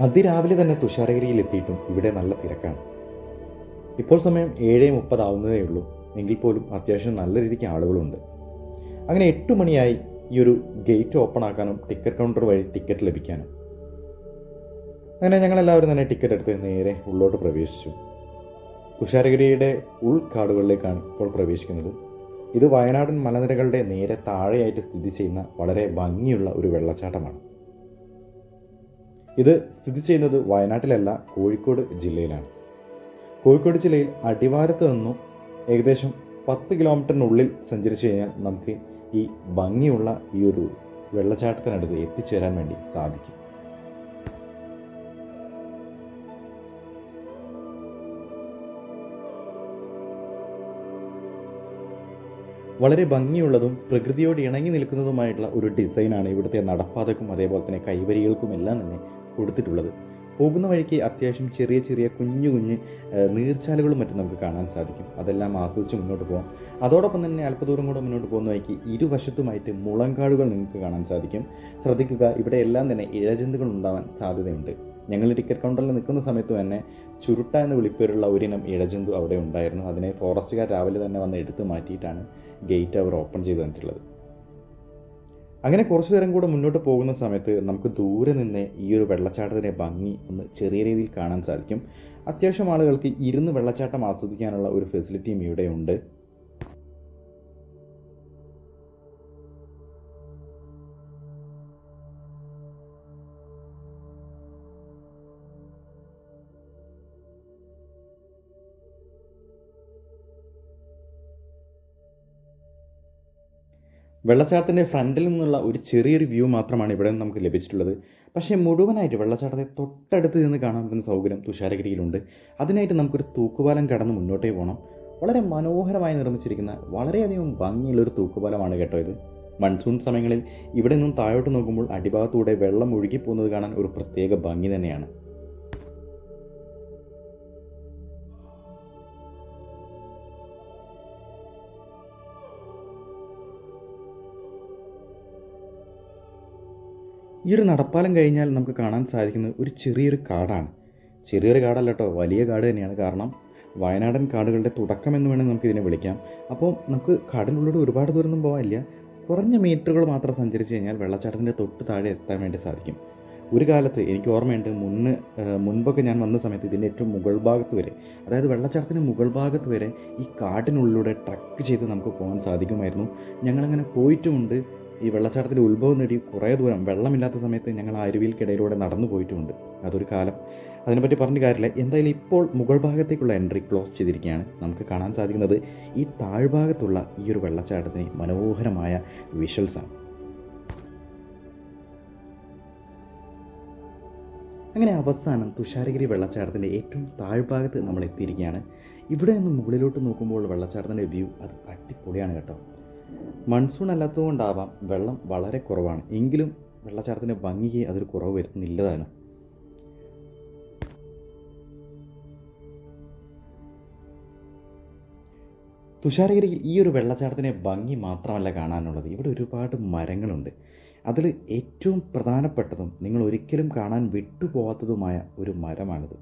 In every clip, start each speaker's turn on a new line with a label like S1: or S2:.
S1: അതിരാവിലെ തന്നെ തുഷാരഗിരിയിൽ എത്തിയിട്ടും ഇവിടെ നല്ല തിരക്കാണ്. ഇപ്പോൾ സമയം ഏഴ് മുപ്പതാവുന്നതേ ഉള്ളൂ. എങ്കിൽ പോലും അത്യാവശ്യം നല്ല രീതിക്ക് ആളുകളുണ്ട്. അങ്ങനെ എട്ട് മണിയായി ഈ ഒരു ഗേറ്റ് ഓപ്പൺ ആക്കാനും ടിക്കറ്റ് കൗണ്ടർ വഴി ടിക്കറ്റ് ലഭിക്കാനും. അങ്ങനെ ഞങ്ങളെല്ലാവരും തന്നെ ടിക്കറ്റ് എടുത്ത് നേരെ ഉള്ളോട്ട് പ്രവേശിച്ചു. തുഷാരഗിരിയുടെ ഉൾക്കാടുകളിലേക്കാണ് ഇപ്പോൾ പ്രവേശിക്കുന്നത്. ഇത് വയനാടൻ മലനിരകളുടെ നേരെ താഴെയായിട്ട് സ്ഥിതി ചെയ്യുന്ന വളരെ ഭംഗിയുള്ള ഒരു വെള്ളച്ചാട്ടമാണ്. ഇത് സ്ഥിതി ചെയ്യുന്നത് വയനാട്ടിലല്ല കോഴിക്കോട് ജില്ലയിലാണ്. കോഴിക്കോട് ജില്ലയിൽ അടിവാരത്ത് നിന്നും ഏകദേശം പത്ത് കിലോമീറ്ററിനുള്ളിൽ സഞ്ചരിച്ചു കഴിഞ്ഞാൽ നമുക്ക് ഈ ഭംഗിയുള്ള ഈ ഒരു വെള്ളച്ചാട്ടത്തിനടുത്ത് എത്തിച്ചേരാൻ വേണ്ടി സാധിക്കും. വളരെ ഭംഗിയുള്ളതും പ്രകൃതിയോട് ഇണങ്ങി നിൽക്കുന്നതുമായിട്ടുള്ള ഒരു ഡിസൈനാണ് ഇവിടുത്തെ നടപ്പാതക്കും അതേപോലെ തന്നെ കൈവരികൾക്കും എല്ലാം തന്നെ കൊടുത്തിട്ടുള്ളത്. പോകുന്ന വഴിക്ക് അത്യാവശ്യം ചെറിയ ചെറിയ കുഞ്ഞു കുഞ്ഞ് നീർച്ചാലുകളും മറ്റും നമുക്ക് കാണാൻ സാധിക്കും. അതെല്ലാം ആസ്വദിച്ച് മുന്നോട്ട് പോകാം അതോടൊപ്പം തന്നെ അല്പദൂരം കൂടെ മുന്നോട്ട് പോകുന്ന വഴിക്ക് ഇരുവശത്തുമായിട്ട് മുളങ്കാടുകൾ നിങ്ങൾക്ക് കാണാൻ സാധിക്കും. ശ്രദ്ധിക്കുക ഇവിടെ എല്ലാം തന്നെ ഇഴജന്തുക്കൾ ഉണ്ടാവാൻ സാധ്യതയുണ്ട്. ഞങ്ങൾ ടിക്കറ്റ് കൗണ്ടറിൽ നിൽക്കുന്ന സമയത്ത് തന്നെ ചുരുട്ട എന്ന് വിളിപ്പേരുള്ള ഒരിനം ഇഴജന്തു അവിടെ ഉണ്ടായിരുന്നു. അതിനെ ഫോറസ്റ്റുകാർ രാവിലെ തന്നെ വന്ന് എടുത്തു മാറ്റിയിട്ടാണ് ഗേറ്റ് അവർ ഓപ്പൺ ചെയ്തു തന്നിട്ടുള്ളത്. അങ്ങനെ കുറച്ചു നേരം കൂടെ മുന്നോട്ട് പോകുന്ന സമയത്ത് നമുക്ക് ദൂരെ നിന്ന് ഈ ഒരു വെള്ളച്ചാട്ടത്തിന്റെ ഭംഗി ഒന്ന് ചെറിയ രീതിയിൽ കാണാൻ സാധിക്കും. അത്യാവശ്യം ആളുകൾക്ക് ഇരുന്ന് വെള്ളച്ചാട്ടം ആസ്വദിക്കാനുള്ള ഒരു ഫെസിലിറ്റിയും ഇവിടെ ഉണ്ട് വെള്ളച്ചാട്ടത്തിന്റെ ഫ്രണ്ടിൽ നിന്നുള്ള ഒരു ചെറിയൊരു വ്യൂ മാത്രമാണ് ഇവിടെ നിന്ന് നമുക്ക് ലഭിച്ചിട്ടുള്ളത്. പക്ഷേ മുഴുവനായിട്ട് വെള്ളച്ചാട്ടത്തെ തൊട്ടടുത്ത് നിന്ന് കാണാൻ പറ്റുന്ന സൗകര്യം തുഷാരഗിരിയിലുണ്ട്. അതിനായിട്ട് നമുക്കൊരു തൂക്കുപാലം കടന്ന് മുന്നോട്ടേ പോകണം വളരെ മനോഹരമായി നിർമ്മിച്ചിരിക്കുന്ന വളരെയധികം ഭംഗിയുള്ളൊരു തൂക്കുപാലമാണ് കേട്ടോ ഇത്. മൺസൂൺ സമയങ്ങളിൽ ഇവിടെ നിന്നും താഴോട്ട് നോക്കുമ്പോൾ അടിഭാഗത്തൂടെ വെള്ളം ഒഴുകി പോകുന്നത് കാണാൻ ഒരു പ്രത്യേക ഭംഗി തന്നെയാണ്. ഈ ഒരു നടപ്പാലം കഴിഞ്ഞാൽ നമുക്ക് കാണാൻ സാധിക്കുന്നത് ഒരു ചെറിയൊരു കാടാണ്. ചെറിയൊരു കാടല്ല കേട്ടോ വലിയ കാട് തന്നെയാണ്. കാരണം വയനാടൻ കാടുകളുടെ തുടക്കം എന്ന് വേണമെങ്കിൽ നമുക്ക് ഇതിനെ വിളിക്കാം. അപ്പോൾ നമുക്ക് കാടിനുള്ളിലൂടെ ഒരുപാട് ദൂരമൊന്നും പോകാനില്ല. കുറഞ്ഞ മീറ്ററുകൾ മാത്രം സഞ്ചരിച്ച് കഴിഞ്ഞാൽ വെള്ളച്ചാട്ടത്തിന്റെ തൊട്ട് താഴെ എത്താൻ വേണ്ടി സാധിക്കും. ഒരു കാലത്ത് എനിക്ക് ഓർമ്മയുണ്ട് മുന്ന് മുൻപൊക്കെ ഞാൻ വന്ന സമയത്ത് ഇതിന്റെ ഏറ്റവും മുകൾ ഭാഗത്ത് വരെ അതായത് വെള്ളച്ചാട്ടത്തിന്റെ മുകൾ ഭാഗത്ത് വരെ ഈ കാട്ടിനുള്ളിലൂടെ ട്രക്ക് ചെയ്ത് നമുക്ക് പോകാൻ സാധിക്കുമായിരുന്നു. ഞങ്ങളങ്ങനെ പോയിട്ടുമുണ്ട്. ഈ വെള്ളച്ചാട്ടത്തിന്റെ ഉത്ഭവം നേടി കുറേ ദൂരം വെള്ളമില്ലാത്ത സമയത്ത് ഞങ്ങൾ ആ അരുവിൽക്കിടയിലൂടെ നടന്നു പോയിട്ടുമുണ്ട് അതൊരു കാലം. അതിനെപ്പറ്റി പറഞ്ഞ കാര്യമില്ല. എന്തായാലും ഇപ്പോൾ മുകൾ ഭാഗത്തേക്കുള്ള എൻട്രി ക്ലോസ് ചെയ്തിരിക്കുകയാണ്. നമുക്ക് കാണാൻ സാധിക്കുന്നത് ഈ താഴ്ഭാഗത്തുള്ള ഈ ഒരു വെള്ളച്ചാട്ടത്തിന് മനോഹരമായ വിഷ്വൽസാണ് അങ്ങനെ അവസാനം തുഷാരഗിരി വെള്ളച്ചാട്ടത്തിന്റെ ഏറ്റവും താഴ്ഭാഗത്ത് നമ്മൾ എത്തിയിരിക്കുകയാണ് ഇവിടെ നിന്ന് മുകളിലോട്ട് നോക്കുമ്പോൾ വെള്ളച്ചാട്ടത്തിന്റെ വ്യൂ അത് അടിപൊളിയാണ് കേട്ടോ. മൺസൂൺ അല്ലാത്തതുകൊണ്ടാവാം വെള്ളം വളരെ കുറവാണ്. എങ്കിലും വെള്ളച്ചാട്ടത്തിന്റെ ഭംഗിക്ക് അതൊരു കുറവ് വരുത്തുന്നില്ലതാണ് തുഷാരഗിരിയിൽ ഈ ഒരു വെള്ളച്ചാട്ടത്തിന്റെ ഭംഗി മാത്രമല്ല കാണാനുള്ളത്. ഇവിടെ ഒരുപാട് മരങ്ങളുണ്ട്. അതിൽ ഏറ്റവും പ്രധാനപ്പെട്ടതും നിങ്ങൾ ഒരിക്കലും കാണാൻ വിട്ടുപോകാത്തതുമായ ഒരു മരമാണിത്.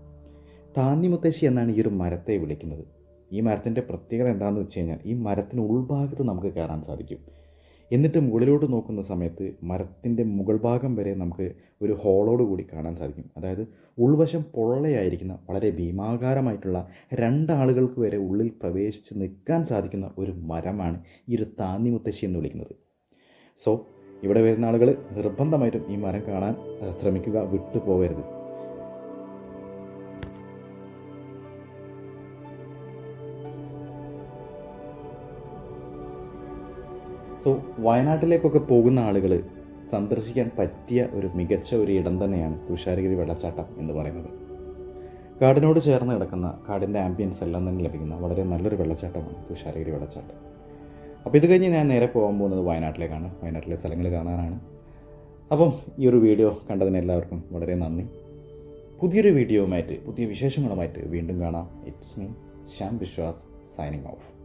S1: താന്നിമുത്തശ്ശി എന്നാണ് ഈ ഒരു മരത്തെ വിളിക്കുന്നത്. ഈ മരത്തിന്റെ പ്രത്യേകത എന്താണെന്ന് വെച്ച് കഴിഞ്ഞാൽ ഈ മരത്തിന് ഉൾഭാഗത്ത് നമുക്ക് കയറാൻ സാധിക്കും. എന്നിട്ട് മുകളിലോട്ട് നോക്കുന്ന സമയത്ത് മരത്തിന്റെ മുകൾ ഭാഗം വരെ നമുക്ക് ഒരു ഹോളോട് കൂടി കാണാൻ സാധിക്കും. അതായത് ഉൾവശം പൊള്ളയായിരിക്കുന്ന വളരെ ഭീമാകാരമായിട്ടുള്ള രണ്ടാളുകൾക്ക് വരെ ഉള്ളിൽ പ്രവേശിച്ച് നിൽക്കാൻ സാധിക്കുന്ന ഒരു മരമാണ് ഈ ഒരു താന്നി മുത്തശ്ശി എന്ന് വിളിക്കുന്നത്. സോ ഇവിടെ വരുന്ന ആളുകൾ നിർബന്ധമായിട്ടും ഈ മരം കാണാൻ ശ്രമിക്കുക വിട്ടു പോകരുത് സോ വയനാട്ടിലേക്കൊക്കെ പോകുന്ന ആളുകൾ സന്ദർശിക്കാൻ പറ്റിയ ഒരു മികച്ച ഒരു ഇടം തന്നെയാണ് തുഷാരഗിരി വെള്ളച്ചാട്ടം എന്ന് പറയുന്നത്. കാടിനോട് ചേർന്ന് കിടക്കുന്ന കാടിന്റെ ആംബിയൻസ് എല്ലാം തന്നെ ലഭിക്കുന്ന വളരെ നല്ലൊരു വെള്ളച്ചാട്ടമാണ് തുഷാരഗിരി വെള്ളച്ചാട്ടം. അപ്പോൾ ഇത് കഴിഞ്ഞ് ഞാൻ നേരെ പോകാൻ പോകുന്നത് വയനാട്ടിലേക്കാണ്. വയനാട്ടിലെ സ്ഥലങ്ങൾ കാണാനാണ്. അപ്പം ഈ ഒരു വീഡിയോ കണ്ടതിന് എല്ലാവർക്കും വളരെ നന്ദി. പുതിയൊരു വീഡിയോവുമായിട്ട് പുതിയ വിശേഷങ്ങളുമായിട്ട് വീണ്ടും കാണാം. It's me Shyam Viswas signing off